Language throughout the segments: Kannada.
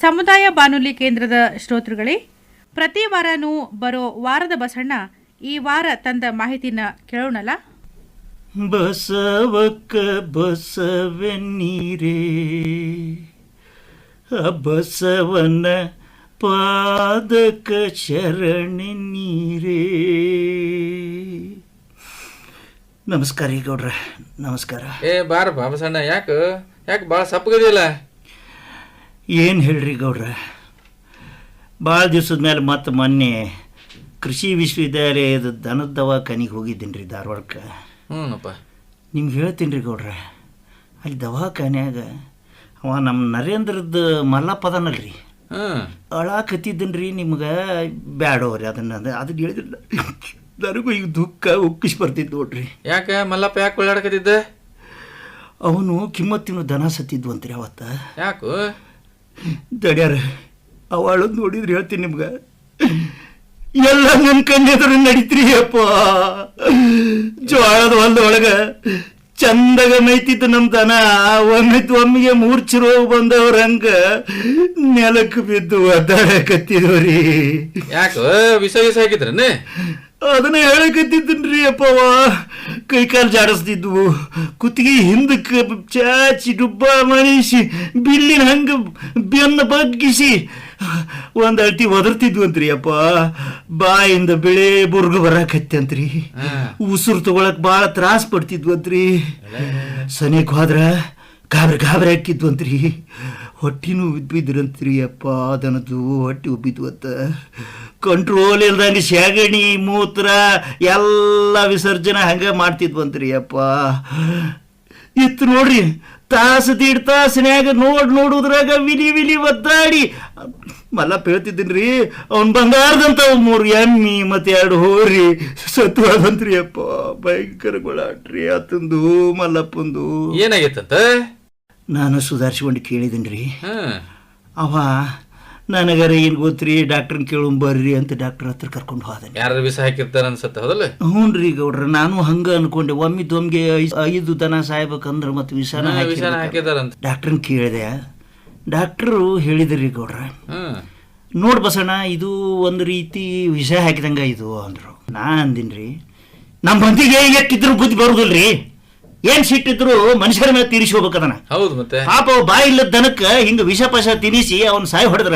ಸಮುದಾಯ ಬಾನುಲಿ ಕೇಂದ್ರದ ಶ್ರೋತೃಗಳೇ ಪ್ರತಿ ವಾರನೂ ಬರೋ ವಾರದ ಬಸಣ್ಣ ಈ ವಾರ ತಂದ ಮಾಹಿತಿನ ಕೇಳೋಣಲ್ಲ? ಬಸವಕ್ಕ ಬಸವನ್ನೀರೇ ಆ ಬಸವನ ಪಾದಕ ಶರಣ ನೀರೇ. ನಮಸ್ಕಾರ ಈ ಗೌಡ್ರ ನಮಸ್ಕಾರ. ಏ ಬಾರ ಬಾಬಸಣ್ಣ ಯಾಕೆ? ಯಾಕೆ ಭಾಳ ಸಪ್ಪಗದಿಲ್ಲ ಏನು ಹೇಳ್ರಿ ಗೌಡ್ರ? ಭಾಳ ದಿವ್ಸದ ಮೇಲೆ ಮತ್ತೆ ಮೊನ್ನೆ ಕೃಷಿ ವಿಶ್ವವಿದ್ಯಾಲಯದ ದನದ ದವಾಖಾನಿಗೆ ಹೋಗಿದ್ದೀನಿ ರೀ ಧಾರವಾಡಕ್ಕೆ ಹ್ಞೂನಪ್ಪ ನಿಮ್ಗೆ ಹೇಳ್ತೀನಿ ರೀ ಗೌಡ್ರ ಅಲ್ಲಿ ದವಾಖಾನ್ಯಾಗ ಅವ ನಮ್ಮ ನರೇಂದ್ರದ್ದು ಮಲ್ಲಪ್ಪದನಲ್ರಿ ಹ್ಞೂ ಅಳಾಕತ್ತಿದ್ದೀನಿ ರೀ ನಿಮ್ಗೆ ಬ್ಯಾಡೋರಿ ಅದನ್ನು ಅದು ಅದನ್ನ ಹೇಳಿದ್ರಲ್ಲ. ನನಗೂ ಈಗ ದುಃಖ ಉಕ್ಕಿಸಿ ಬರ್ತಿದ್ದು ನೋಡ್ರಿ. ಯಾಕೆ ಮಲ್ಲಪ್ಪ ಯಾಕೆ ಒಳ್ಳಾಡಕತ್ತಿದ್ದೆ ಅವನು ಕಿಮ್ಮತ್ತಿನ ದನ ಸತ್ತಿದ್ವಂತ್ರಿ ಅವತ್ತ. ಯಾಕು? ದಡ್ಯಾರ ಅವಳು ನೋಡಿದ್ರೆ ಹೇಳ್ತೀನಿ ನಿಮ್ಗೆ. ಎಲ್ಲ ನನ್ನ ಕಣ್ಣೆದುರು ನಡೀತ್ರಿ ಅಪ್ಪ. ಜೋಳದ ಹೊಲದೊಳಗ ಚಂದಾಗ ಮೈತಿತ್ತು ನಮ್ಮ ತನ ಒಮ್ಮಿತ್ತು ಒಮ್ಮಿಗೆ ಮೂರ್ಛಿರೋ ರೋಗ ಬಂದವ್ರ ಹಂಗ ನೆಲಕ್ಕೆ ಬಿದ್ದು ಒದ್ದಾಡಕತ್ತಿದ್ವಿ ಯಾಕೆ? ವಿಷ ವಿಷ ಹಾಕಿದ್ರನ್ನ ಅದನ್ನ ಹೇಳಕತ್ತಿದ್ದನ್ರಿ ಅಪ್ಪವ ಕೈ ಕಾಲು ಜಾಡಿಸ್ತಿದ್ವು. ಕುತ್ತಿಗೆ ಹಿಂದಕ್ಕೆ ಚಾಚಿ ಡುಬ್ಬ ಮಣಿಸಿ ಬಿಲ್ಲಿನ ಹಂಗ ಬೆನ್ನ ಬಗ್ಗಿಸಿ ಒಂದ್ ಅಳ್ತಿ ಒದರ್ತಿದ್ವಂತ್ರಿ ಅಪ್ಪ. ಬಾಯಿಂದ ಬೆಳೆ ಬುರ್ಗ ಬರಾಕತ್ತಂತ್ರಿ. ಉಸಿರು ತಗೊಳಕ್ ಭಾಳ ತ್ರಾಸ ಪಡ್ತಿದ್ವಂತ್ರಿ. ಸನಿಕ್ ಹೋದ್ರ ಗಾಬ್ರಿ ಹಾಕಿದ್ವು ಹಾಕಿದ್ವಂತ್ರಿ ಹೊಟ್ಟಿನೂ ಉಬ್ಬಿದ್ರಂತ್ರಿ ಅಪ್ಪ ದನದು ಹೊಟ್ಟೆ ಅಂತ. ಕಂಟ್ರೋಲ್ ಇಲ್ದಂಗೆ ಸೆಗಣಿ ಮೂತ್ರ, ಎಲ್ಲ ವಿಸರ್ಜನೆ ಹಂಗೆ ಮಾಡ್ತಿದ್ವಂತ್ರಿ ಅಪ್ಪ. ಇತ್ತು ನೋಡ್ರಿ, ತಾಸು ದೀಡ್ ತಾಸಿನ್ಯಾಗ ನೋಡಿ ನೋಡುದ್ರಾಗ ವಿಲಿ ವಿಲಿ ಒದ್ದಾಡಿ. ಮಲ್ಲಪ್ಪ ಹೇಳ್ತಿದ್ದೀನಿ ರೀ ಅವ್ನ ಬಂಗಾರದಂತ ಮೂರು ಎಮ್ಮಿ ಮತ್ತೆ ಎರಡು ಹೋರಿ. ಸತ್ವಾದಂತ್ರಿ ಅಪ್ಪ, ಭಯಂಕರ ಗೊಳಾಟ್ರಿ ಆತಂದು ಮಲ್ಲಪ್ಪಂದು. ಏನಾಗೈತಂತ? ನಾನು ಸುಧಾರಿಸ್ಕೊಂಡು ಕೇಳಿದ್ದೀನಿ ರೀ. ಅವ ನನಗಾರ ಏನು ಗೊತ್ತ್ರಿ ಡಾಕ್ಟ್ರನ್ ಕೇಳು ಬರ್ರಿ ಅಂತ ಡಾಕ್ಟರ್ ಹತ್ರ ಕರ್ಕೊಂಡು ಹೋದನೆ. ಯಾರು ವಿಷ ಹಾಕಿರ್ತಾರೆ ಅನ್ಸತ್ತ ಹೌದಲ್ಲ? ಹ್ಞೂ ರೀ ಗೌಡ್ರ ನಾನು ಹಂಗ ಅನ್ಕೊಂಡೆ ಒಮ್ಮಿ ದೊಮ್ಗೆ ಐದು ದನ ಸಾಯ್ಬೇಕಂದ್ರೆ ಮತ್ತೆ ವಿಷಾನ ಹಾಕಿದಾರಂತ. ಡಾಕ್ಟ್ರನ್ನ ಕೇಳಿದೆ ಡಾಕ್ಟ್ರು ಹೇಳಿದ್ರಿ ಗೌಡ್ರ ನೋಡಿ ನೋಡ್ ಬಸಣ್ಣ ಇದು ಒಂದು ರೀತಿ ವಿಷ ಹಾಕಿದಂಗ ಇದು ಅಂದ್ರು. ನಾ ಅಂದಿನ್ರಿ ನಮ್ಮ ಮಂದಿಗೆ ಎಕ್ಕಿದ್ರು ಬುದ್ಧಿ ಬರುದಿಲ್ರಿ? ಏನ್ ಸಿಟ್ಟಿದ್ರು ಮನುಷ್ಯರ ಮೇಲೆ ತೀರಿಸ್ಕೋಬೇಕದನ ಹೌದು ಮತ್ತೆ. ಪಾಪ ಬಾಯಿ ಇಲ್ಲದ ದನಕ್ಕ ಹಿಂಗ ವಿಷ ಪಶ ತಿನ್ನಿಸಿ ಅವನ್ ಸಾಯಿ ಹೊಡೆದ್ರ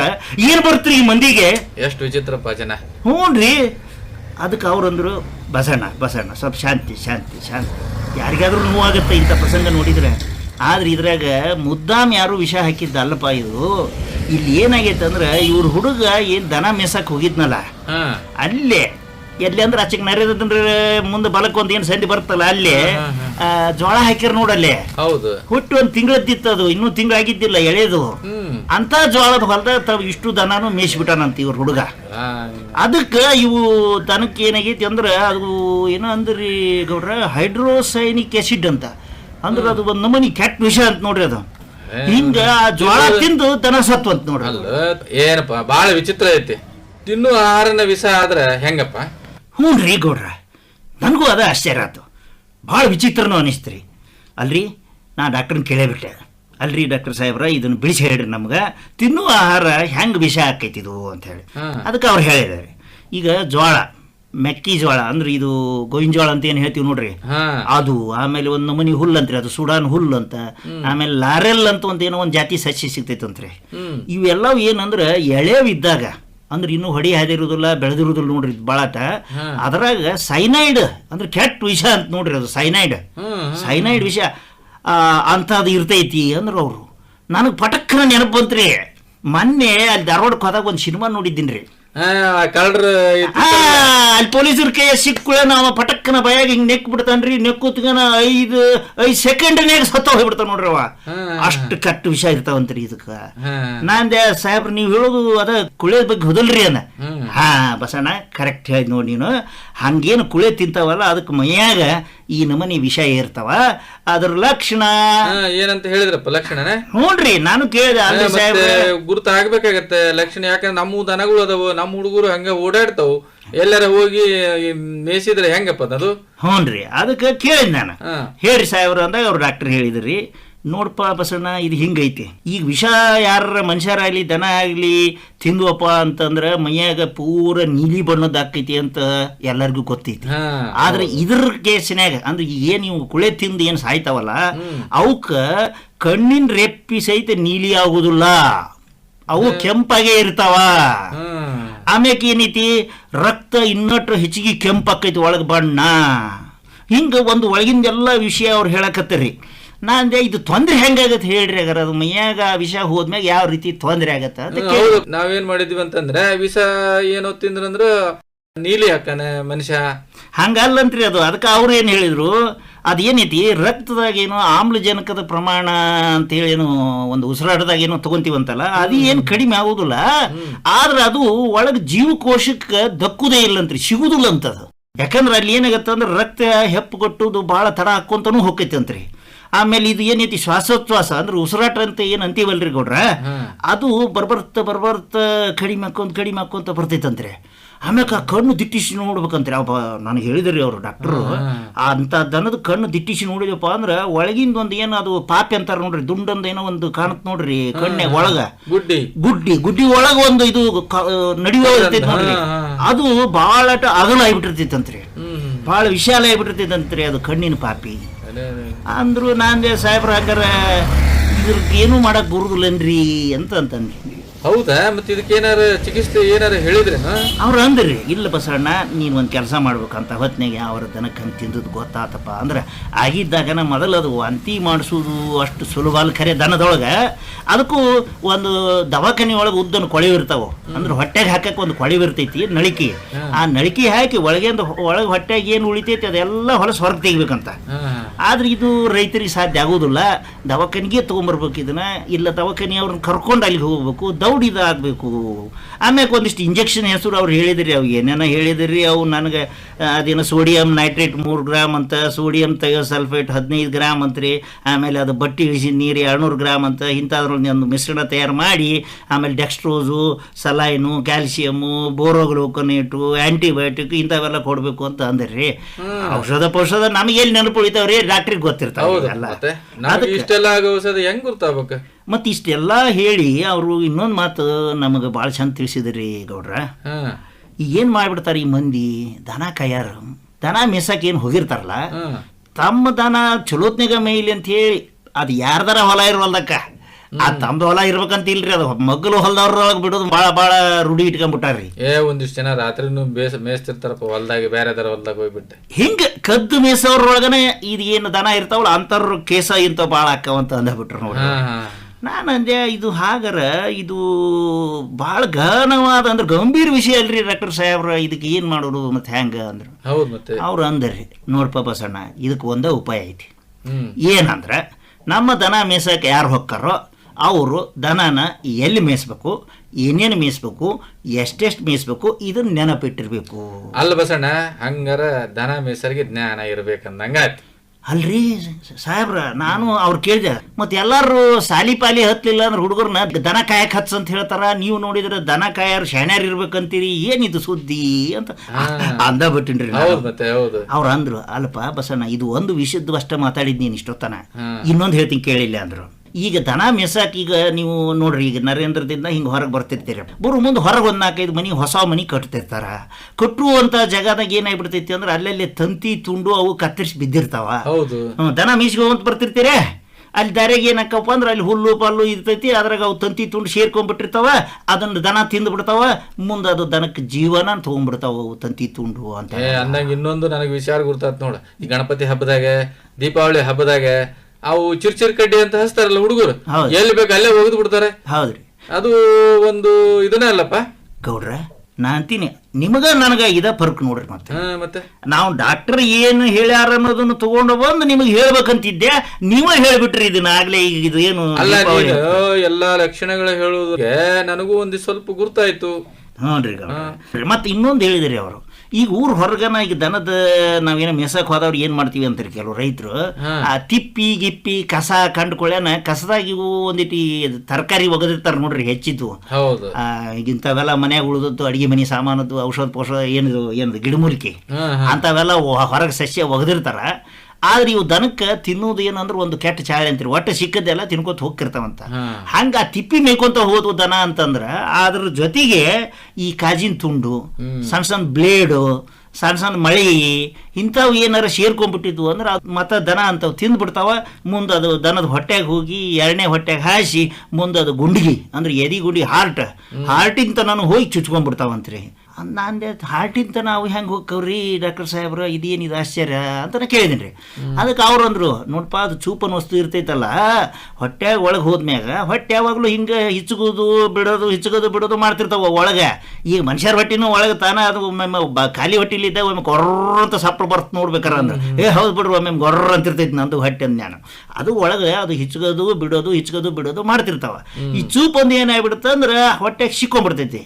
ಏನ್ ಬರ್ತ್ರಿ ಈ ಮಂದಿಗೆ? ಎಷ್ಟು ವಿಚಿತ್ರಪ್ಪ ಜನ ಹ್ಞೂನ್ರಿ ಅದಕ್ಕೆ ಅವ್ರಂದ್ರು ಬಸಣ್ಣ ಬಸಣ್ಣ ಸ್ವಲ್ಪ ಶಾಂತಿ ಶಾಂತಿ ಶಾಂತಿ. ಯಾರಿಗಾದ್ರೂ ನೋವಾಗತ್ತೆ ಇಂಥ ಪ್ರಸಂಗ ನೋಡಿದ್ರೆ. ಆದ್ರೆ ಇದ್ರಾಗ ಮುದ್ದಾಮ್ ಯಾರು ವಿಷ ಹಾಕಿದ್ದ ಅಲ್ಲಪ್ಪ ಇದು. ಇಲ್ಲಿ ಏನಾಗೈತೆ ಅಂದ್ರೆ ಇವ್ರ ಹುಡುಗ ಏನ್ ದನ ಮೇಸಕ್ ಹೋಗಿದ್ನಲ್ಲ. ಅಲ್ಲೇ ಎಲ್ಲಿ ಅಂದ್ರೆ ಆಚೆಗೆ ನರೇದಂದ್ರೆ ಮುಂದೆ ಬಲಕ್ಕೆ ಒಂದ್ ಏನು ಸಂಧಿ ಬರ್ತಲ್ಲ ಅಲ್ಲಿ ಜೋಳ ಹಾಕಿರ್ ನೋಡಲ್ಲಿ ಹೌದು. ಹುಟ್ಟು ಒಂದು ತಿಂಗಳದ್ದಿತ್ತು ಅದು ಇನ್ನೂ ತಿಂಗಳಾಗಿದ್ದಿಲ್ಲ ಎಳೆದು. ಅಂತ ಜೋಳದ ಹೊಲದಾಗ ತಾವು ಇಷ್ಟು ದನಾನು ಮೇಯಿಸ್ಬಿಟ್ಟಾನಂತ ಇವ್ರ ಹುಡುಗ. ಅದಕ್ಕೆ ಇವು ದನಕ್ಕೆ ಏನಾಗೈತಿ ಅಂದ್ರೆ ಅದು ಏನೋ ಅಂದ್ರಿ ಗೌಡ್ರ ಹೈಡ್ರೋಸೈನಿಕ್ ಆಸಿಡ್ ಅಂತ. ಅಂದ್ರೆ ಅದು ಒಂದು ನಮೂನಿ ಕೆಟ್ಟ ವಿಷ ಅಂತ ನೋಡ್ರಿ ಅದು. ಹಿಂಗ ಆ ಜೋಳ ತಿಂದು ದನ ಸತ್ವಂತ ನೋಡ್ರಿ. ಏನಪ್ಪಾ ಅಲ್ಲ ಏನಪ್ಪ ಬಾಳ ವಿಚಿತ್ರ ಐತಿ. ತಿನ್ನು ಆಹಾರನ ವಿಷ ಆದ್ರೆ ಹೆಂಗಪ್ಪ? ಹ್ಞೂ ರೀ ಗೌಡ್ರ. ನನಗೂ ಅದ ಆಶ್ಚರ್ಯ ಆಯ್ತು ಭಾಳ ವಿಚಿತ್ರನೂ ಅನಿಸ್ತ್ರಿ. ಅಲ್ರಿ ನಾ ಡಾಕ್ಟ್ರನ್ನ ಕೇಳೇಬಿಟ್ಟೆ ಅಲ್ರಿ ಡಾಕ್ಟರ್ ಸಾಹೇಬ್ರ ಇದನ್ನು ಬಿಡಿಸಿ ಹೇಳ್ರಿ ನಮ್ಗೆ. ತಿನ್ನುವ ಆಹಾರ ಹೆಂಗೆ ವಿಷ ಆಕೈತಿದು ಅಂತ ಹೇಳಿ. ಅದಕ್ಕೆ ಅವ್ರು ಹೇಳಿದ್ದಾರೆ ಈಗ ಜೋಳ ಮೆಕ್ಕಿಜೋಳ ಅಂದ್ರೆ ಇದು ಗೋವಿನ ಜೋಳ ಅಂತ ಏನು ಹೇಳ್ತೀವಿ ನೋಡ್ರಿ? ಅದು ಆಮೇಲೆ ಒಂದು ನಮೂನಿ ಹುಲ್ಲು ಅಂತ್ರಿ ಅದು ಸುಡಾನ್ ಹುಲ್ಲು ಅಂತ. ಆಮೇಲೆ ಲಾರೆಲ್ ಅಂತ ಒಂದು ಏನೋ ಒಂದು ಜಾತಿ ಸಸ್ಯ ಸಿಗ್ತೈತಂತ್ರಿ. ಇವೆಲ್ಲವು ಏನಂದ್ರೆ ಎಳೆವಿದ್ದಾಗ ಅಂದ್ರೆ ಇನ್ನೂ ಹೊಡಿ ಹಾದಿರುವುದಿಲ್ಲ ಬೆಳೆದಿರುವುದಿಲ್ಲ ನೋಡ್ರಿ ಹಾ. ಅದ್ರಾಗ ಸೈನೈಡ್ ಅಂದ್ರೆ ಕೆಟ್ಟ ವಿಷ ಅಂತ ನೋಡ್ರಿ ಅದು ಸೈನೈಡ್ ಸೈನೈಡ್ ವಿಷ ಅಂಥದ್ದು ಇರ್ತೈತಿ ಅಂದ್ರೆ ಅವರು. ನನಗೆ ಪಟಕ್ಕನ ನೆನಪು ಬಂತ್ರಿ. ಮೊನ್ನೆ ಅಲ್ಲಿ ಧಾರವಾಡಕ್ಕೆ ಹೋದಾಗ ಒಂದು ಸಿನಿಮಾ ನೋಡಿದ್ದೀನಿ ರೀ ಅಲ್ಲಿ ಪೊಲೀಸರ ಕೈಯ ಸಿಕ್ಕುಳ ನಾವು ಪಟಕ್ಕನ ಬಯಾಗ ಹಿಂಗ್ ನೆಕ್ ಬಿಡ್ತಾನ್ರಿ ನೆಕ್ಕುತ್ಗನ ಐದು ಐದು ಸೆಕೆಂಡ್ನಾಗ ಸತ್ತ ಹೋಗ್ಬಿಡ್ತಾನ ನೋಡ್ರಿ ಅವ. ಅಷ್ಟು ಕಟ್ಟು ವಿಷ ಇರ್ತಾವಂತ್ರಿ ಇದಕ್ಕ. ನಾಂದೆ ಸಾಹೇಬ್ರ ನೀವು ಹೇಳೋದು ಅದ ಕುಳಿಯೋದ್ ಬಗ್ಗೆ ಹೋದಲ್ರಿ ಅನ್ನ. ಹಾ ಬಸಣ್ಣ ಕರೆಕ್ಟ್ ಹೇಳಿದ್ ನೋಡಿ ನೀನು. ಹಂಗೇನು ಕುಳೆ ತಿಂತಾವಲ್ಲ ಅದಕ್ಕೆ ಮೈಯಾಗ ಈ ನಮನಿ ವಿಷ ಇರ್ತಾವ ಅದ್ರ ಲಕ್ಷಣ. ಏನಂತ ಹೇಳಿದ್ರಪ್ಪ ಲಕ್ಷಣ ನೋಡ್ರಿ ನಾನು ಕೇಳಿದೆ ಗುರುತ ಆಗ್ಬೇಕಾಗತ್ತೆ ಲಕ್ಷಣ ಯಾಕಂದ್ರೆ ನಮ್ಮ ದನಗಳು ಅದಾವ ನಮ್ಮ ಹುಡುಗರು ಹಂಗ ಓಡಾಡ್ತಾವು. ಎಲ್ಲರ ಹೋಗಿ ಮೇಯಿಸಿದ್ರೆ ಹೆಂಗಪ್ಪ ಅದು? ಹ್ಞೂನ್ರಿ ಅದಕ್ಕೆ ಕೇಳಿದ್ ನಾನು. ಹೇಳ್ರಿ ಸಾಹೇಬ್ರು ಅಂದಾಗ ಅವ್ರು ಡಾಕ್ಟರ್ ಹೇಳಿದ್ರಿ. ನೋಡಪ್ಪ ಬಸಣ್ಣ ಇದು ಹಿಂಗೈತಿ. ಈಗ ವಿಷ ಯಾರ ಮನುಷ್ಯರಾಗಲಿ ದನ ಆಗಲಿ ತಿಂದ್ವಪ್ಪ ಅಂತಂದ್ರೆ ಮೈಯಾಗ ಪೂರ ನೀಲಿ ಬಣ್ಣದ ಆಕೈತಿ ಅಂತ ಎಲ್ಲರಿಗೂ ಗೊತ್ತೈತಿ. ಆದ್ರೆ ಇದ್ರ ಕೇಸಿನಾಗ ಅಂದ್ರೆ ಏನು ನೀವು ಕುಳೆ ತಿಂದು ಏನು ಸಾಯ್ತಾವಲ್ಲ ಅವಕ್ಕ ಕಣ್ಣಿನ ರೆಪ್ಪಿ ಸಹಿತ ನೀಲಿ ಆಗುದಿಲ್ಲ. ಅವು ಕೆಂಪಾಗೆ ಇರ್ತಾವ. ಆಮ್ಯಾಕೆ ಏನೈತಿ? ರಕ್ತ ಇನ್ನಟ್ಟು ಹೆಚ್ಚಿಗೆ ಕೆಂಪಾಕೈತಿ ಒಳಗೆ ಬಣ್ಣ. ಹಿಂಗ ಒಂದು ಒಳಗಿಂದೆಲ್ಲ ವಿಷಯ ಅವ್ರು ಹೇಳಕತ್ತರಿ. ನಾ ಅಂದೆ ಇದು ತೊಂದ್ರೆ ಹೆಂಗಾಗತ್ತೆ ಹೇಳ್ರಿ ಅಗರ ಅದು ಮೈಯಾಗ ವಿಷ ಹೋದ್ಮ್ಯಾಗ ಯಾವ ರೀತಿ ತೊಂದ್ರೆ ಆಗತ್ತ? ಅಂತ ಹ್ಮ್, ಕೇಳಿ ಹೌದು ನಾವೇನ್ ಮಾಡಿದ್ವಿ ಅಂತಂದ್ರೆ ವಿಷ ಏನೋ ತಿಂದ್ರಂದ್ರ ನೀಲಿ ಹಾಕಾನೆ ಮನುಷ್ಯ. ಹಂಗಲ್ಲಂತ್ರಿ ಅದು. ಅದಕ್ಕೆ ಅವ್ರು ಏನು ಹೇಳಿದ್ರು? ಅದೇನೈತಿ ರಕ್ತದಾಗ ಏನು ಆಮ್ಲಜನಕದ ಪ್ರಮಾಣ ಅಂತ ಹೇಳಿ ಏನೋ ಒಂದು ಉಸಿರಾಟದಾಗ ಏನೋ ತಗೊಂತೀವಂತಲ್ಲ ಅದು ಏನು ಕಡಿಮೆ ಆಗುದಿಲ್ಲ. ಆದ್ರೆ ಅದು ಒಳಗೆ ಜೀವಕೋಶಕ್ಕೆ ದಕ್ಕುದೇ ಇಲ್ಲಂತ್ರಿ. ಸಿಗುದಿಲ್ಲ ಅಂತದು ಯಾಕಂದ್ರೆ ಅಲ್ಲಿ ಏನಾಗತ್ತೆ ಅಂದ್ರೆ ರಕ್ತ ಹೆಪ್ಪು ಕೊಟ್ಟುದು ಭಾಳ ತಡ ಹಾಕೊಂತನೂ ಹೋಗ್ತೈತೆ ಅಂತ್ರಿ ಆಮೇಲೆ ಇದು ಏನೈತಿ ಶ್ವಾಸೋಚ್ಛ್ವಾಸ ಅಂದ್ರೆ ಉಸಿರಾಟ ಅಂತ ಏನು ಅಂತೀವಲ್ರಿ ಗೌಡ್ರ? ಅದು ಬರ್ಬರ್ತ ಬರ್ಬರ್ತ ಕಡಿಮೆ ಹಾಕೊಂತ ಕಡಿಮೆ ಹಾಕೊಂತ ಬರ್ತೈತಂತ್ರಿ. ಆಮ್ಯಾಕ ಆ ಕಣ್ಣು ದಿಟ್ಟಿಸಿ ನೋಡ್ಬೇಕಂತ್ರಿ. ಅಪ್ಪ ನಾನು ಹೇಳಿದ್ರಿ ಅವರು ಡಾಕ್ಟ್ರು. ಅಂತ ದನದ ಕಣ್ಣು ದಿಟ್ಟಿಸಿ ನೋಡಿದಪ್ಪ ಅಂದ್ರೆ ಒಳಗಿಂದ ಒಂದು ಏನು ಅದು ಪಾಪಿ ಅಂತಾರ ನೋಡ್ರಿ. ದುಂಡಂದ ಏನೋ ಒಂದು ಕಾಣತ್ ನೋಡ್ರಿ ಕಣ್ಣೆ ಒಳಗ. ಗುಡ್ಡಿ. ಗುಡ್ಡಿ ಗುಡ್ಡಿ ಒಳಗ ಒಂದು ಇದು ಇರ್ತೈತಿ ನೋಡ್ರಿ. ಅದು ಬಹಳ ಅಗಲ ಆಗಿಬಿಟ್ಟಿರ್ತೈತಂತ್ರಿ. ಬಹಳ ವಿಶಾಲ ಆಗಿಬಿಟ್ಟಿರ್ತೈತಂತ್ರಿ ಅದು ಕಣ್ಣಿನ ಪಾಪಿ. ಅಂದ್ರು ನಾನು ಸಾಹೇಬ್ರ ಹಂಗಾರ ಇದ್ರದ್ದು ಏನೂ ಮಾಡಕ್ ಬರುದಿಲ್ಲನ್ರಿ ಅಂತ ಅಂತಂದ್ರಿ. ಹೌದಾ? ಮತ್ತೆ ಇದಕ್ಕೆ ಏನಾರ ಚಿಕಿತ್ಸೆ ಏನಾರ ಹೇಳಿದ್ರೆ ಅವ್ರು ಅಂದ್ರಿ ಇಲ್ಲ ಬಸವಣ್ಣ ನೀನು ಒಂದು ಕೆಲಸ ಮಾಡ್ಬೇಕಂತ ಹೊತ್ನಾಗೆ ಅವ್ರ ದನಕ್ಕೆ ಹಂಗೆ ತಿಂದದ್ದು ಗೊತ್ತಾತಪ್ಪ. ಅಂದ್ರೆ ಆಗಿದ್ದಾಗನ ಮೊದಲು ಅದು ವಾಂತಿ ಮಾಡಿಸೋದು ಅಷ್ಟು ಸುಲಭ ಅಲ್ಲ ಖರೆ ದನದೊಳಗೆ. ಅದಕ್ಕೂ ಒಂದು ದವಾಖಾನೆ ಒಳಗೆ ಉದ್ದನ ಕೊಳೆವು ಇರ್ತಾವೆ. ಅಂದ್ರೆ ಹೊಟ್ಟೆಗೆ ಹಾಕಕ್ಕೆ ಒಂದು ಕೊಳಿವಿರ್ತೈತಿ ಇರ್ತೈತಿ ನಳಿಕೆ. ಆ ನಳಿಕೆ ಹಾಕಿ ಒಳಗೆ ಒಳಗೆ ಹೊಟ್ಟೆಗೆ ಏನು ಉಳಿತೈತಿ ಅದೆಲ್ಲ ಹೊಲಸು ಹೊರಗೆ ತೆಗಿಬೇಕಂತ. ಆದ್ರೆ ಇದು ರೈತರಿಗೆ ಸಾಧ್ಯ ಆಗೋದಿಲ್ಲ. ದವಾಖಾನಿಗೆ ತೊಗೊಂಬರ್ಬೇಕು ಇದನ್ನ, ಇಲ್ಲ ದವಾಖಾನಿ ಅವ್ರನ್ನ ಕರ್ಕೊಂಡು ಅಲ್ಲಿಗೆ ಹೋಗ್ಬೇಕು ದೌಡ್ ಇದಾಗಬೇಕು ಆಮ್ಯಾಕೆ ಒಂದಿಷ್ಟು ಇಂಜೆಕ್ಷನ್ ಹೆಸರು ಅವ್ರು ಹೇಳಿದ್ರಿ, ಅವು ಏನೇನೋ ಹೇಳಿದ್ರಿ, ಅವು ನನಗೆ ಅದೇನೋ ಸೋಡಿಯಂ ನೈಟ್ರೇಟ್ ಮೂರು ಗ್ರಾಮ್ ಅಂತ ಸೋಡಿಯಂ ಥಯೋಸಲ್ಫೇಟ್ ಹದಿನೈದು ಗ್ರಾಮ್ ಅಂತ್ರಿ ಆಮೇಲೆ ಅದು ಬಟ್ಟಿ ಇಳಿಸಿ ನೀರು ಎರಡುನೂರು ಗ್ರಾಮ್ ಅಂತ ಇಂಥದ್ರಲ್ಲಿ ಒಂದು ಮಿಶ್ರಣ ತಯಾರು ಮಾಡಿ ಆಮೇಲೆ ಡೆಕ್ಸ್ಟ್ರೋಸು ಸಲೈನು ಕ್ಯಾಲ್ಸಿಯಮ್ಮು ಬೋರೋಗ್ಲೋಕನೇಟು ಆ್ಯಂಟಿಬಯೋಟಿಕ್ ಇಂಥವೆಲ್ಲ ಕೊಡಬೇಕು ಅಂತ ಅಂದ್ರಿ. ಔಷಧ ಪೌಷಧ ನಮಗೆ ಎಲ್ಲಿ ನೆನಪು ಉಳಿತಾವ್ರಿ ಡಾಕ್ಟ್ರಿಗೆ ಹೌದು ಗೊತ್ತಿರ್ತಾವೆ ಎಲ್ಲ. ಮತ್ತೆ ನಮ್ಗೆ ಇಷ್ಟೆಲ್ಲ ಔಷಧ ಹೆಂಗ್ ಗೊತ್ತಾಗ್ಬೇಕ ಮತ್ತು ಇಷ್ಟೆಲ್ಲ ಹೇಳಿ ಅವರು ಇನ್ನೊಂದು ಮಾತು ನಮಗೆ ಭಾಳ ಚಂದ ತಿಳಿಸಿದ್ರಿ ಗೌಡ್ರ. ಈಗ ಮಾಡ್ಬಿಡ್ತಾರೆ ಮಾಡಿಬಿಡ್ತಾರೆ ಈ ಮಂದಿ? ದನ ಕಾಯಾರು. ದನ ಮೇಸಕ್ಕೆ ಏನು ಹೋಗಿರ್ತಾರಲ್ಲ? ತಮ್ಮ ದನ ಚಲೋತ್ನಾಗ ಮೇಯ್ಲಿ ಅಂತ ಹೇಳಿ ಅದು ಯಾರ್ದಾರ ಹೊಲ ಇರೋಲ್ದಕ್ಕ ಆ ತಮ್ಮದು ಹೊಲ ಇರ್ಬೇಕಂತ ಇಲ್ರಿ ಅದು. ಮಗ್ಗಲು ಹೊಲದವ್ರೊಳಗೆ ಬಿಡೋದು ಭಾಳ ಭಾಳ ರೂಢಿ ಇಟ್ಕೊಂಡ್ಬಿಟ್ಟಾರ್ರಿ. ಏ ಒಂದಿಷ್ಟು ಜನ ರಾತ್ರಿನೂ ಬೇಸ ಮೇಯಿಸ್ತಿರ್ತಾರಪ್ಪ ಹೊಲ್ದಾಗ ಬೇರೆದಾರ ಹೊಲ್ದಾಗ ಹೋಗ್ಬಿಟ್ಟೆ. ಹಿಂಗೆ ಕದ್ದು ಮೇಸವ್ರೊಳಗನೆ ಇದು ಏನು ದನ ಇರ್ತಾವಲ್ಲ ಅಂಥವ್ರ ಕೇಸ ಇಂಥವು ಭಾಳ ಅಕ್ಕವಂತ ಅಂದ್ಬಿಟ್ರು ನೋಡಿ ನಾನು ಅಂದೆ ಇದು ಹಾಗರ ಇದು ಭಾಳ ಗಹನವಾದ ಅಂದ್ರೆ ಗಂಭೀರ ವಿಷಯ ಅಲ್ರಿ ಡಾಕ್ಟರ್ ಸಾಹೇಬ್ರ ಇದಕ್ಕೆ ಏನು ಮಾಡೋದು ಮತ್ತೆ ಹೆಂಗೆ ಅಂದ್ರು. ಹೌದು ಅವ್ರು ಅಂದ್ರಿ ನೋಡ್ಪ ಬಸಣ್ಣ ಇದಕ್ಕೆ ಒಂದೇ ಉಪಾಯ ಐತಿ. ಏನಂದ್ರೆ ನಮ್ಮ ದನ ಮೇಸಕ್ಕೆ ಯಾರು ಹೊಕ್ಕಾರೋ ಅವರು ದನನ ಎಲ್ಲಿ ಮೇಯಿಸ್ಬೇಕು ಏನೇನು ಮೇಯಿಸ್ಬೇಕು ಎಷ್ಟೆಷ್ಟು ಮೇಯಿಸ್ಬೇಕು ಇದನ್ನ ನೆನಪಿಟ್ಟಿರ್ಬೇಕು. ಅಲ್ಲ ಬಸಣ್ಣ ಹಂಗಾರ ದನ ಮೇಸರಿಗೆ ಜ್ಞಾನ ಇರ್ಬೇಕಂದಂಗಾಯ್ತು. ಅಲ್ರಿ? ಸಾಹೇಬ್ರ ನಾನು ಅವ್ರು ಕೇಳಿದೆ ಮತ್ತೆ ಎಲ್ಲಾರು ಸಾಲಿ ಪಾಲಿ ಹತ್ತಲಿಲ್ಲ ಅಂದ್ರೆ ಹುಡುಗರ್ನ ದನ ಕಾಯಕ್ ಹತ್ಸ ಅಂತ ಹೇಳ್ತಾರ. ನೀವು ನೋಡಿದ್ರೆ ದನ ಕಾಯರ್ ಶಾಣ್ಯಾರ್ ಇರ್ಬೇಕಂತೀರಿ. ಏನಿದು ಸುದ್ದಿ? ಅಂತ. ಅಂದ ಬಿಟ್ಟಿನ್ರಿ ಅವ್ರು ಅಂದ್ರು ಅಲ್ಪ ಬಸಣ್ಣ ಇದು ಒಂದು ವಿಷಯದ್ದು ಅಷ್ಟೇ ಮಾತಾಡಿದ್ ನೀನು ಇಷ್ಟೊತ್ತನ. ಇನ್ನೊಂದು ಹೇಳ್ತೀನಿ ಕೇಳಿಲ್ಲ ಅಂದ್ರು. ಈಗ ದನ ಮೆಸಾಕ್ ಈಗ ನೀವು ನೋಡ್ರಿ ಈಗ ನರೇಂದ್ರದಿಂದ ಹಿಂಗೆ ಹೊರಗೆ ಬರ್ತಿರ್ತೀರಿ. ಬರು ಮುಂದೆ ಹೊರಗೆ ಒಂದು ನಾಲ್ಕೈದು ಮನೆ ಹೊಸ ಮನೆ ಕಟ್ತಿರ್ತಾರ. ಕಟ್ಟುವಂಥ ಜಾಗದಾಗ ಏನಾಗ್ಬಿಡ್ತೈತಿ ಅಂದ್ರೆ ಅಲ್ಲಲ್ಲಿ ತಂತಿ ತುಂಡು ಅವು ಕತ್ತರಿಸಿ ಬಿದ್ದಿರ್ತಾವ. ಹೌದು. ದನ ಮೀಸ್ಕೊಂತ ಬರ್ತಿರ್ತೀರಿ? ಅಲ್ಲಿ ದಾರಿಗೆ ಏನಕ್ಕಪ್ಪ ಅಂದ್ರೆ ಅಲ್ಲಿ ಹುಲ್ಲು ಪಲ್ಲು ಇರ್ತೈತಿ ಅದ್ರಾಗ ಅವು ತಂತಿ ತುಂಡು ಸೇರ್ಕೊಂಡ್ಬಿಟ್ಟಿರ್ತಾವ ಅದನ್ನ ದನ ತಿಂದು ಬಿಡ್ತಾವ ಮುಂದೆ ಅದು ದನಕ್ಕೆ ಜೀವನ ತೊಗೊಂಡ್ಬಿಡ್ತಾವ ಅವು ತಂತಿ ತುಂಡು ಅಂತ. ಅಂದಂಗೆ ಅಂದಂಗ ಇನ್ನೊಂದು ನನಗೆ ವಿಚಾರ ಗುರ್ತಾತ್ ನೋಡ. ಈ ಗಣಪತಿ ಹಬ್ಬದಾಗ ದೀಪಾವಳಿ ಹಬ್ಬದಾಗ ಅವು ಚಿರ್ಚಿರ್ ಕಡ್ಡಿ ಅಂತ ಹಚ್ತಾರಲ್ಲ ಹುಡುಗರು. ಎಲ್ಲಿ ಬೇಕು ಅಲ್ಲೇ ಒಗೆದು ಬಿಡ್ತಾರೆ? ಹೌದ್ರಿ. ಅದು ಒಂದು ಇದನ್ನೇ ಅಲ್ಲಪ್ಪ? ಗೌಡ್ರ ನಾ ಅಂತೀನಿ ನಿಮಗ ನನಗ ಇದ ಫರ್ಕ್ ನೋಡ್ರಿ ಮತ್ತೆ. ಹಾ ಮತ್ತೆ? ನಾವು ಡಾಕ್ಟರ್ ಏನು ಹೇಳ್ಯಾರ ಅನ್ನೋದನ್ನ ತಗೊಂಡು ಬಂದು ನಿಮಗೆ ಹೇಳ್ಬೇಕಂತಿದ್ದೆ ನೀವೇ ಹೇಳ್ಬಿಟ್ರಿ ಇದನ್ನ ಆಗ್ಲೇ ಈಗ ಇದು ಏನು ಅಲ್ಲ ದೀಪಾವಳಿ ನೀನು ಎಲ್ಲಾ ಲಕ್ಷಣಗಳು ಹೇಳುವುದಕ್ಕೆ ನನಗೂ ಒಂದು ಸ್ವಲ್ಪ ಗುರ್ತಾಯ್ತು. ಹ್ಞೂ ರೀ ಮತ್ತೆ ಇನ್ನೊಂದು ಹೇಳಿದ್ರಿ ಅವರು ಈಗ ಊರ್ ಹೊರಗನ ಈಗ ದನದ ನಾವೇನೋ ಮೆಸಕ್ ಹೋದವ್ರು ಏನ್ ಮಾಡ್ತೀವಿ ಅಂತಾರೆ ಕೆಲವು ರೈತರು ಆ ತಿಪ್ಪಿ ಗಿಪ್ಪಿ ಕಸ ಕಂಡುಕೊಳ್ಳೇನ ಕಸದಾಗ ಇವು ಒಂದಿಟ್ಟು ತರಕಾರಿ ಒಗದಿರ್ತಾರ ನೋಡ್ರಿ ಹೆಚ್ಚಿದ್ದು. ಇಂಥವೆಲ್ಲ ಮನ್ಯಾಗ ಉಳಿದದ್ದು ಅಡಿಗೆ ಮನೆ ಸಾಮಾನದ್ದು ಔಷಧ ಪೋಷಧ ಏನು ಏನು ಗಿಡಮೂಲಿಕೆ. ಅಂತವೆಲ್ಲ ಅಂಥವೆಲ್ಲ ಹೊರಗೆ ಸಸ್ಯ ಒಗದಿರ್ತಾರ. ಆದ್ರೆ ಇವು ದನಕ್ಕೆ ತಿನ್ನೋದು ಏನಂದ್ರೆ ಒಂದು ಕೆಟ್ಟ ಚಾಳೆ ಅಂತೀರಿ. ಒಟ್ಟು ಸಿಕ್ಕದೆಲ್ಲ ತಿನ್ಕೋತ ಹೋಗ್ತಿರ್ತಾವಂತ. ಹಂಗೆ ಆ ತಿಪ್ಪಿ ಮೇಯ್ಕೊಂತ ಹೋದ್ವು ದನ ಅಂತಂದ್ರೆ ಅದ್ರ ಜೊತೆಗೆ ಈ ಕಾಜಿನ ತುಂಡು ಸಣ್ಣ ಸಣ್ಣ ಬ್ಲೇಡು ಸಣ್ಣ ಸಣ್ಣ ಮಳೆ ಇಂಥವು ಏನಾರ ಸೇರ್ಕೊಂಡ್ಬಿಟ್ಟಿದ್ವು ಅಂದ್ರೆ ಅದು ಮತ್ತೆ ದನ ಅಂತವು ತಿಂದ್ಬಿಡ್ತಾವ. ಮುಂದೆ ಅದು ದನದ ಹೊಟ್ಟೆಗೆ ಹೋಗಿ ಎರಡನೇ ಹೊಟ್ಟೆಗೆ ಹಾಸಿ ಮುಂದೆ ಅದು ಗುಂಡಿಗೆ ಅಂದ್ರೆ ಎದಿ ಗುಂಡಿ ಹಾರ್ಟ್ ಹಾರ್ಟಿಂತ ನಾನು ಹೋಗಿ ಚುಚ್ಕೊಂಡ್ಬಿಡ್ತಾವಂತ್ರಿ ನಾನು ಹಾರ್ಟಿಂತ ನಾವು ಹೆಂಗೆ ಹೋಗ್ಕವ್ರಿ ಡಾಕ್ಟರ್ ಸಾಹೇಬ್ರ ಇದು ಆಶ್ಚರ್ಯ ಅಂತ ನಾನು ಕೇಳಿದ್ದೀನಿ ರೀ ಅದಕ್ಕೆ ಅವ್ರು ಅಂದರು ನೋಡಪ್ಪ ಅದು ಚೂಪನ್ ವಸ್ತು ಇರ್ತೈತಲ್ಲ ಹೊಟ್ಟೆಗೆ ಒಳಗೆ ಹೋದ್ಮ್ಯಾಗ ಹೊಟ್ಟೆ ಯಾವಾಗಲೂ ಹಿಂಗೆ ಹಿಚ್ಚಗೋದು ಬಿಡೋದು ಹಿಚ್ಚಗೋದು ಬಿಡೋದು ಮಾಡ್ತಿರ್ತಾವ ಒಳಗೆ. ಈಗ ಮನುಷ್ಯರ ಹೊಟ್ಟಿನೂ ಒಳಗೆ ತಾನ ಅದು ಒಮ್ಮೆ ಬ- ಖಾಲಿ ಹೊಟ್ಟಿಲಿದ್ದ ಒಮ್ಮೆ ಗೊರ್ರ ಅಂತ ಸಪ್ಪಳ ಬರ್ತ ನೋಡ್ಬೇಕಾರ ಅಂದ್ರೆ. ಏ ಹೌದು ಬಿಡ್ರಿ ಒಮ್ಮೆ ಗೊರ್ರ ಅಂತಿರ್ತೈತಿ ನಂದು ಹೊಟ್ಟೆ ಅಂದ ನಾನು ಅದು ಒಳಗೆ ಅದು ಹಿಚ್ಕೋದು ಬಿಡೋದು ಹಿಚ್ಕೋದು ಬಿಡೋದು ಮಾಡ್ತಿರ್ತಾವ. ಈ ಚೂಪ್ ಒಂದು ಏನಾಗ್ಬಿಡುತ್ತೆ ಅಂದ್ರೆ ಹೊಟ್ಟೆಗೆ ಸಿಕ್ಕೊಂಡ್ಬಿಡ್ತೈತಿ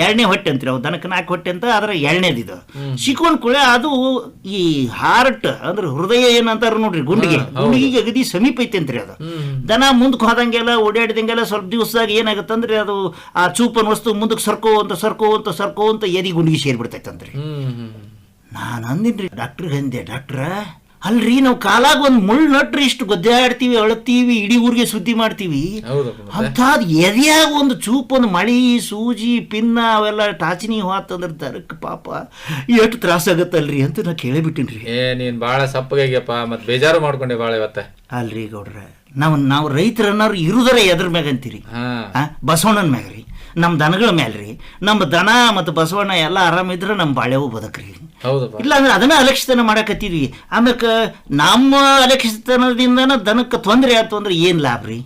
ಎರಡನೇ ಹೊಟ್ಟೆ ಅಂತೀರಿ ಅವು ದನಕ್ಕೆ ನಾಲ್ಕು ಹೊಟ್ಟೆ ಅಂತ ಆದ್ರೆ ಎರಡನೇದಿದು ಸಿಕ್ಕೊಂಡ್ ಕೂಡ ಅದು ಈ ಹಾರ್ಟ್ ಅಂದ್ರೆ ಹೃದಯ ಏನಂತಾರ ನೋಡ್ರಿ ಗುಂಡಿಗೆ. ಗುಂಡಿಗೆ ಅಗದಿ ಸಮೀಪ ಐತೆ ಅಂತ್ರಿ ಅದು. ದನ ಮುಂದಕ್ಕೆ ಹೋದಂಗೆಲ್ಲ ಓಡಾಡಿದಂಗೆಲ್ಲ ಸ್ವಲ್ಪ ದಿವಸದಾಗ ಏನಾಗುತ್ತಂದ್ರೆ ಅದು ಆ ಚೂಪನ್ ವಸ್ತು ಮುಂದಕ್ಕೆ ಸರ್ಕೋ ಅಂತ ಸರ್ಕೋ ಅಂತ ಸರ್ಕೋ ಅಂತ ಎದಿ ಗುಂಡಿಗೆ ಸೇರ್ಬಿಡ್ತೈತಂತ್ರಿ. ನಾನು ಅಂದಿನ್ರಿ ಡಾಕ್ಟ್ರಿಗೆ ಅಂದೆ ಡಾಕ್ಟ್ರ ಅಲ್ರಿ ನಾವು ಕಾಲಾಗ ಒಂದು ಮುಳ್ಳು ನಟ್ರಿ ಇಷ್ಟು ಗೊದ್ದಾಡ್ತೀವಿ ಅಳತೀವಿ ಇಡೀ ಊರಿಗೆ ಸುದ್ದಿ ಮಾಡ್ತೀವಿ. ಅಂತಾದ್ ಎರಿಯಾಗ ಅಂಥದ್ದು ಎದೆಯಾಗ ಒಂದು ಚೂಪ್ ಒಂದು ಮಳಿ ಸೂಜಿ ಪಿನ್ನ ಅವೆಲ್ಲ ಟಾಚಿನಿ ಹೋತಂದ್ರೆ ದರಕ್ಕೆ ಪಾಪ. ಎಷ್ಟು ತ್ರಾಸಾಗತ್ತಲ್ರಿ ಅಂತ ನಾ ಕೇಳಿಬಿಟ್ಟಿನ್ರಿ. ಏ ನೀನ್ ಬಾಳ ಸಪ್ಪಗಾಗ್ಯಪ್ಪ ಮತ್ ಬೇಜಾರು ಮಾಡ್ಕೊಂಡೆ ಬಾಳ ಇವತ್ತ. ಅಲ್ರಿ ಗೌಡ್ರ ನಾವು ನಾವು ರೈತರನ್ನವ್ರು ಇರುದರ ಎದ್ರ ಮ್ಯಾಗ ಅಂತೀರಿ? ಆ, ಬಸವಣ್ಣನ ಮ್ಯಾಗ ರೀ ನಮ್ಮ ದನಗಳ ಮ್ಯಾಲ ರೀ ನಮ್ಮ ದನ ಮತ್ತು ಬಸವಣ್ಣ ಎಲ್ಲ ಆರಾಮಿದ್ರೆ ನಮ್ಮ ಬಾಳೆವು ಬದಕ್ರಿ. ಇಲ್ಲ ಅಂದ್ರೆ ಅದನ್ನ ಅಲಕ್ಷಿತನ ಮಾಡಕತ್ತೀವಿ ಆಮ್ಯಾಕ ನಮ್ಮ ಅಲಕ್ಷಿತನದಿಂದನ ದನಕ್ಕೆ ತೊಂದರೆ ಆಯ್ತು ಅಂದ್ರೆ ಏನ್ ಲಾಭ ರೀ?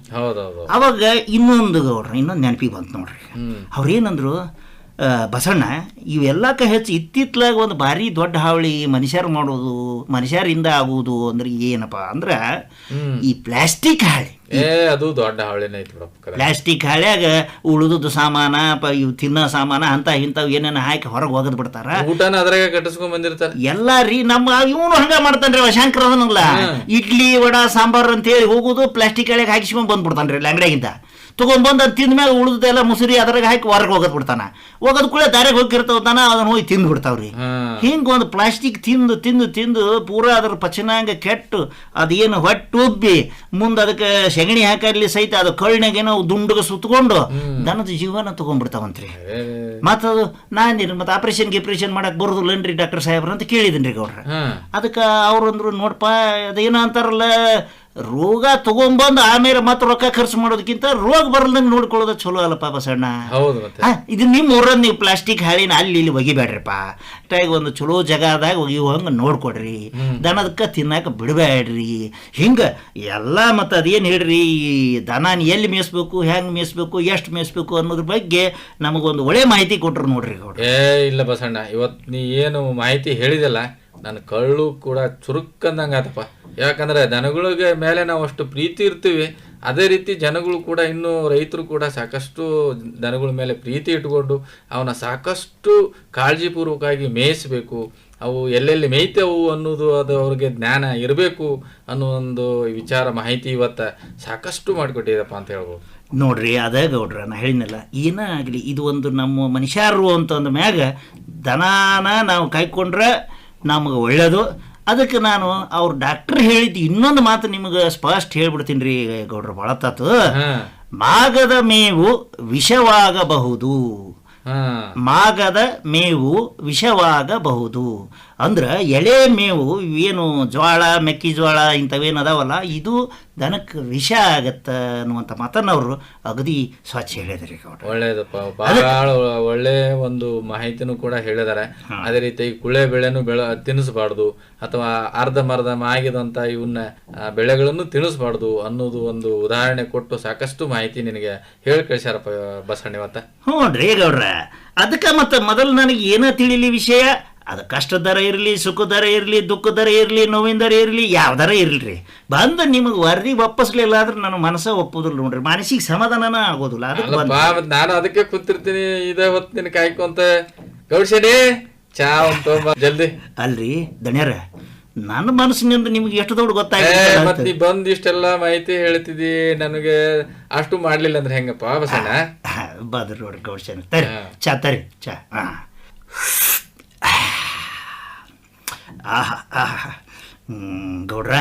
ಅವಾಗ ಇನ್ನೊಂದು ನೋಡ್ರಿ ಇನ್ನೊಂದು ನೆನಪಿಗೆ ಬಂತು ನೋಡ್ರಿ. ಅವ್ರೇನಂದ್ರು ಬಸಣ್ಣ ಇವೆಲ್ಲಕ್ಕ ಹೆಚ್ಚು ಇತ್ತಿತ್ತಲಾಗ ಒಂದು ಭಾರಿ ದೊಡ್ಡ ಹಾವಳಿ ಮನುಷ್ಯರು ಮಾಡೋದು ಮನುಷ್ಯರಿಂದ ಆಗುವುದು ಅಂದ್ರೆ ಏನಪ್ಪ ಅಂದ್ರೆ ಈ ಪ್ಲಾಸ್ಟಿಕ್ ಹಾಳಿ. ಅದು ದೊಡ್ಡ ಹಾವಳಿ ಪ್ಲಾಸ್ಟಿಕ್ ಹಾಳ್ಯಾಗ ಉಳಿದದ್ದು ಸಾಮಾನ ಇವು ತಿನ್ನೋ ಸಾಮಾನ ಅಂತ ಇಂಥವು ಏನೇನು ಹಾಕಿ ಹೊರಗೆ ಒಗದ್ ಬಿಡ್ತಾರ. ಊಟನ ಅದ್ರಾಗ ಕಟ್ಟಿಸ್ಕೊಂಡ್ ಬಂದಿರ್ತಾರ. ಎಲ್ಲ ರೀ ನಮ್ಮ ಇವನು ಹಂಗ ಮಾಡ್ತಾನ್ರಿ ಶಂಕರ ಅದನ್ನಲ್ಲ ಇಡ್ಲಿ ವಡ ಸಾಂಬಾರ್ ಅಂತ ಹೇಳಿ ಹೋಗುದು ಪ್ಲಾಸ್ಟಿಕ್ ಹಾಳ್ಯಾಗ ಹಾಕಿಸ್ಕೊಂಡ್ ಬಂದ್ಬಿಡ್ತಾನ್ರಿ ಅಲ್ಲಿ ಅಂಗಡಿಯಾಗಿಂದ. ತಗೊಂಡ್ಬಂದು ಅದು ತಿಂದ ಮೇಲೆ ಉಳಿದೆಲ್ಲ ಮುಸುರಿ ಅದ್ರಾಗ ಹಾಕಿ ಹೊರಗೆ ಹೋಗದ್ ಬಿಡ್ತಾನ. ಹೋಗೋದ್ ಕೂಡ ದಾರಿಗೆ ಹೋಗಿರ್ತಾವ ಅದನ್ನ ಹೋಗಿ ತಿಂದು ಬಿಡ್ತಾವ್ರಿ. ಹಿಂಗೆ ಒಂದು ಪ್ಲಾಸ್ಟಿಕ್ ತಿಂದು ತಿಂದು ತಿಂದು ಪೂರಾ ಅದ್ರ ಪಚನಾಂಗ ಕೆಟ್ಟು ಅದೇನು ಹೊಟ್ಟು ಉಬ್ಬಿ ಮುಂದೆ ಅದಕ್ಕೆ ಸೆಗಣಿ ಹಾಕಲಿ ಸಹಿತ ಅದು ಕಳ್ಳಿನಾಗೇನೋ ದುಂಡುಗ ಸುತ್ತಕೊಂಡು ದನದ ಜೀವನ ತಗೊಂಡ್ಬಿಡ್ತಾವಂತ್ರಿ. ಮತ್ತದು ನಾನು ಮತ್ತೆ ಆಪರೇಷನ್ ಗಿಪ್ರೇಷನ್ ಮಾಡಕ್ ಬರೋದಿಲ್ಲನ್ರಿ ಡಾಕ್ಟರ್ ಸಾಹೇಬ್ರ ಅಂತ ಕೇಳಿದ್ದೀನಿ ರೀ ಗೌಡ್ರ ಅದಕ್ಕೆ ಅವ್ರಂದ್ರು ನೋಡಪ್ಪ ಅದೇನೋ ಅಂತಾರಲ್ಲ ರೋಗ ತಗೊಂಬಂದು ಆಮೇಲೆ ಮತ್ತೆ ರೊಕ್ಕ ಖರ್ಚು ಮಾಡೋದಕ್ಕಿಂತ ರೋಗ ಬರಲ್ದಂಗೆ ನೋಡ್ಕೊಳ್ಳೋದು ಚಲೋ ಅಲ್ಲ ಪಾಪ ಹೌದು ಮತ್ತೆ. ಇದು ನಿಮ್ಮ ಊರಲ್ಲಿ ನೀವು ಪ್ಲಾಸ್ಟಿಕ್ ಹಾಳಿನ ಅಲ್ಲಿ ಇಲ್ಲಿ ಒಗಿಬೇಡ್ರಿಪ್ಪ. ಅಷ್ಟಾಗಿ ಒಂದು ಚಲೋ ಜಾಗದಾಗ ಒಗಿಯುವಂಗೆ ನೋಡ್ಕೊಡ್ರಿ. ದನದಕ್ಕೆ ತಿನ್ನಕ್ಕೆ ಬಿಡಬೇಡ್ರಿ ಹಿಂಗೆ ಎಲ್ಲ ಮತ್ತು ಅದೇನು ಹೇಳ್ರಿ ಈ ದನಾನ ಎಲ್ಲಿ ಮೇಯಿಸ್ಬೇಕು ಹೆಂಗೆ ಮೇಯಿಸ್ಬೇಕು ಎಷ್ಟು ಮೇಯಿಸ್ಬೇಕು ಅನ್ನೋದ್ರ ಬಗ್ಗೆ ನಮಗೊಂದು ಒಳ್ಳೆ ಮಾಹಿತಿ ಕೊಟ್ರು ನೋಡ್ರಿ ಏ ಇಲ್ಲ ಬಸಣ್ಣ ಇವತ್ತು ನೀ ಏನು ಮಾಹಿತಿ ಹೇಳಿದಲ್ಲ ನನ್ನ ಕಳ್ಳು ಕೂಡ ಚುರುಕ್ಕಂದಂಗೆ ಆತಪ್ಪ. ಯಾಕಂದ್ರೆ ದನಗಳಿಗೆ ಮೇಲೆ ನಾವು ಅಷ್ಟು ಪ್ರೀತಿ ಇರ್ತೀವಿ. ಅದೇ ರೀತಿ ಜನಗಳು ಕೂಡ ಇನ್ನೂ ರೈತರು ಕೂಡ ಸಾಕಷ್ಟು ದನಗಳ ಮೇಲೆ ಪ್ರೀತಿ ಇಟ್ಕೊಂಡು ಅವನ್ನ ಸಾಕಷ್ಟು ಕಾಳಜಿಪೂರ್ವಕವಾಗಿ ಮೇಯಿಸಬೇಕು. ಅವು ಎಲ್ಲೆಲ್ಲಿ ಮೇಯ್ತೇವು ಅನ್ನೋದು ಅದು ಅವ್ರಿಗೆ ಜ್ಞಾನ ಇರಬೇಕು ಅನ್ನೋ ಒಂದು ವಿಚಾರ ಮಾಹಿತಿ ಇವತ್ತ ಸಾಕಷ್ಟು ಮಾಡಿಕೊಟ್ಟಿದಪ್ಪ ಅಂತ ಹೇಳ್ಬೋದು. ನೋಡ್ರಿ, ಅದೇ ಗೌಡ್ರ ನಾ ಹೇಳಿನಲ್ಲ ಏನೇ ಆಗಲಿ ಇದು ಒಂದು ನಮ್ಮ ಮನುಷ್ಯರು ಅಂತ ಅಂದ ಮ್ಯಾಗ ದನಾನ ನಾವು ಕಾಯ್ಕೊಂಡ್ರೆ ನಮಗೆ ಒಳ್ಳೆಯದು ಅದಕ್ಕೆ ನಾನು ಅವ್ರ ಡಾಕ್ಟರ್ ಹೇಳಿದ್ದು ಇನ್ನೊಂದು ಮಾತು ನಿಮಗೆ ಸ್ಪಷ್ಟ ಹೇಳ್ಬಿಡ್ತೀನಿ ರೀ ಗೌಡ್ರ ಹಾ. ಮಾಗದ ಮೇವು ವಿಷವಾಗಬಹುದು. ಮಾಗದ ಮೇವು ವಿಷವಾಗಬಹುದು. ಅಂದ್ರೆ ಎಳೆ ಮೇವು ಏನು ಜ್ವಾಳ ಮೆಕ್ಕೆಜೋಳ ಇಂಥವೇನು ಅದಾವಲ್ಲ ಇದು ದನಕ್ಕೆ ವಿಷ ಆಗತ್ತ ಅನ್ನುವಂಥ ಮಾತನ್ನ ಅವರು ಅಗದಿ ಸ್ವಚ್ಛ ಹೇಳಿದ್ರಿ ಒಳ್ಳೇದಪ್ಪ. ಬಹಳ ಒಳ್ಳೆ ಒಂದು ಮಾಹಿತಿನೂ ಕೂಡ ಹೇಳಿದ್ದಾರೆ ಅದೇ ರೀತಿ ಕುಳೆ ಬೆಳೆನೂ ಬೆಳ ತಿನ್ನಿಸಬಾರ್ದು ಅಥವಾ ಅರ್ಧ ಮರ್ಧ ಮಾಗಿದಂತ ಇವನ್ನ ಬೆಳೆಗಳನ್ನು ತಿನ್ನಿಸಬಾರ್ದು ಅನ್ನೋದು ಒಂದು ಉದಾಹರಣೆ ಕೊಟ್ಟು ಸಾಕಷ್ಟು ಮಾಹಿತಿ ನಿನಗೆ ಹೇಳಿ ಕಳಿಸ್ಯಾರಪ್ಪ ಬಸಣ್ಣ ಇವತ್ತ ಹ್ಞೂ ರೀ ಗೌಡ್ರ. ಅದಕ್ಕೆ ಮತ್ತೆ ಮೊದಲು ನನಗೆ ಏನೋ ತಿಳಿಲಿ ವಿಷಯ? ಅದು ಕಷ್ಟ ದರ ಇರಲಿ ಸುಖ ದರ ಇರಲಿ ದುಃಖ ದರ ಇರಲಿ ನೋವಿನ ದರ ಇರಲಿ ಯಾವ್ದಾರ ಇರಲಿ ಬಂದು ನಿಮಗೆ ವರದಿ ಒಪ್ಪಿಸ್ಲಿಲ್ಲ ಅಂದ್ರೆ ನನ್ನ ಮನಸ್ಸ ಒಪ್ಪೋದಿಲ್ಲ ನೋಡ್ರಿ. ಮನಸ್ಸಿಗೆ ಸಮಾಧಾನನ ಆಗೋದಿಲ್ಲ. ಅದಕ್ಕೆ ನಾನು ಅದಕ್ಕೆ ಕೂತಿರ್ತೀನಿ. ಇದೇ ಹೊತ್ತು ನಿನ್ ಕಾಯ್ಕೊಂತ ಗೌಡ ಚಾ ಅಂತ ಜಲ್ದಿ. ಅಲ್ರಿ ದಣ್ಯರ ನನ್ನ ಮನಸ್ಸಿನಿಂದ ನಿಮ್ಗೆ ಎಷ್ಟು ದೊಡ್ಡ ಏ ಗೊತ್ತಾಗ ಮತ್ ನೀ ಬಂದ್ ಇಷ್ಟೆಲ್ಲ ಮಾಹಿತಿ ಹೇಳ್ತಿದ್ದಿ ನನಗೆ ಅಷ್ಟು ಮಾಡ್ಲಿಲ್ಲ ಅಂದ್ರೆ ಹೆಂಗಪ್ಪ ಬಸಣ್ಣ? ಬದ್ರ ನೋಡ್ರಿ ಗೌಡ್ಸೇನ. ತರಿ ಚಾ ತರಿ ಚಾ ಹಾ. ಆಹಾ ಆಹಾ. ಹ್ಮ್, ಗೌಡ್ರ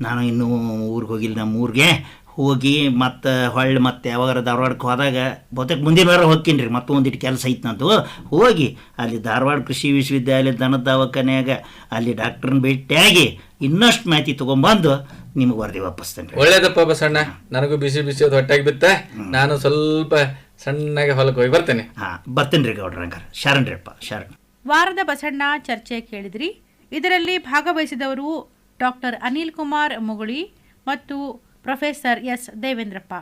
ನಾನು ಇನ್ನೂ ಊರಿಗೆ ಹೋಗಿಲ್ಲ ನಮ್ಮ ಊರಿಗೆ. ಹೋಗಿ ಮತ್ತು ಹೊಳ್ಳಿ ಮತ್ತೆ ಯಾವಾಗಾರ ಧಾರವಾಡಕ್ಕೆ ಹೋದಾಗ ಬಹುತೇಕ ಮುಂದಿನ ವಾರ ಹೋಗ್ತೀನಿ ರೀ ಮತ್ತು ಒಂದಿಟ್ಟು ಕೆಲಸ ಐತೆ ನಂದು. ಹೋಗಿ ಅಲ್ಲಿ ಧಾರವಾಡ ಕೃಷಿ ವಿಶ್ವವಿದ್ಯಾಲಯ ದನದ ದವಾಖಾನೆಯಾಗ ಅಲ್ಲಿ ಡಾಕ್ಟ್ರನ್ನ ಭೇಟಿಯಾಗಿ ಇನ್ನಷ್ಟು ಮಾಹಿತಿ ತೊಗೊಂಬಂದು ನಿಮಗೆ ವರದಿ ವಾಪಸ್ ರೀ. ಒಳ್ಳೇದಪ್ಪ ಬಸಣ್ಣ ನನಗೂ ಬಿಸಿ ಬಿಸಿ ಅದು ಹೊಟ್ಟೆಗೆ ಬಿತ್ತ. ನಾನು ಸ್ವಲ್ಪ ಸಣ್ಣಗೆ ಹೊಲಕ್ಕೆ ಹೋಗಿ ಬರ್ತೇನೆ. ಹಾಂ ಬರ್ತೀನಿ ರೀ ಗೌಡ್ರ ಹಂಗಾರೆ. ಶರಣ್ ರೀಪ್ಪ ಶರಣ್. ವಾರದ ಬಸಣ್ಣ ಚರ್ಚೆ ಕೇಳಿದ್ರಿ. ಇದರಲ್ಲಿ ಭಾಗವಹಿಸಿದವರು ಡಾಕ್ಟರ್ ಅನಿಲ್ ಕುಮಾರ್ ಮುಗುಳಿ ಮತ್ತು ಪ್ರೊಫೆಸರ್ ಎಸ್ ದೇವೇಂದ್ರಪ್ಪ.